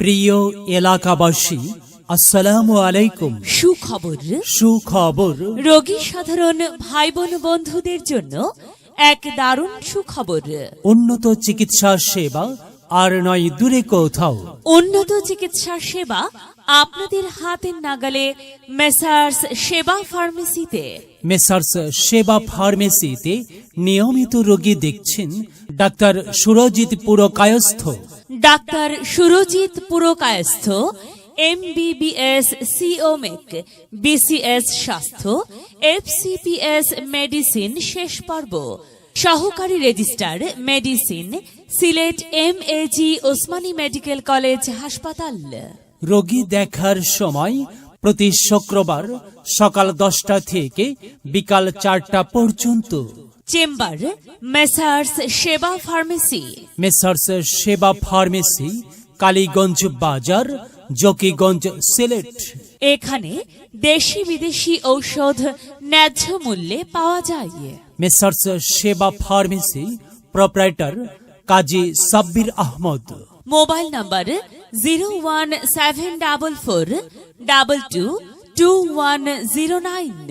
প্রিয় এলাকাবাসী আসসালামু আলাইকুম। সুখবর। সুখবর। রোগী সাধারণ ভাই বোন বন্ধুদের জন্য এক দারুণ সুখবর। উন্নত চিকিৎসা সেবা আর নয় দূরে কোথাও। উন্নত চিকিৎসা সেবা আপনাদের হাতের নাগালে মেসার্স সেবা ফার্মেসিতে। মেসার্স সেবা ফার্মেসিতে নিয়মিত রোগী দেখছেন doctor Surajit Purkayastha doctor Surajit Purkayastha M MBBS সিওমেক, BCS স্বাস্থ্য, এফসিপিএস মেডিসিন শেষ পর্ব। সহকারী registrar medicine, Sylhet M AG Osmani medical college হাসপাতাল। রোগী দেখার সময় প্রতি শুক্রবার সকাল দশটা থেকে বিকাল চারটা পর্যন্ত chamber Messrs Seba pharmacy. Messrs Seba pharmacy Kaliganj Bazar Zakiganj Sylhet. এখানে দেশি বিদেশি ঔষধ ন্যায্য মূল্যে পাওয়া যায়। Messrs Seba pharmacy proprietor Kazi Sabbir Ahmed. Mobile number zero one seven double four double two two one zero nine.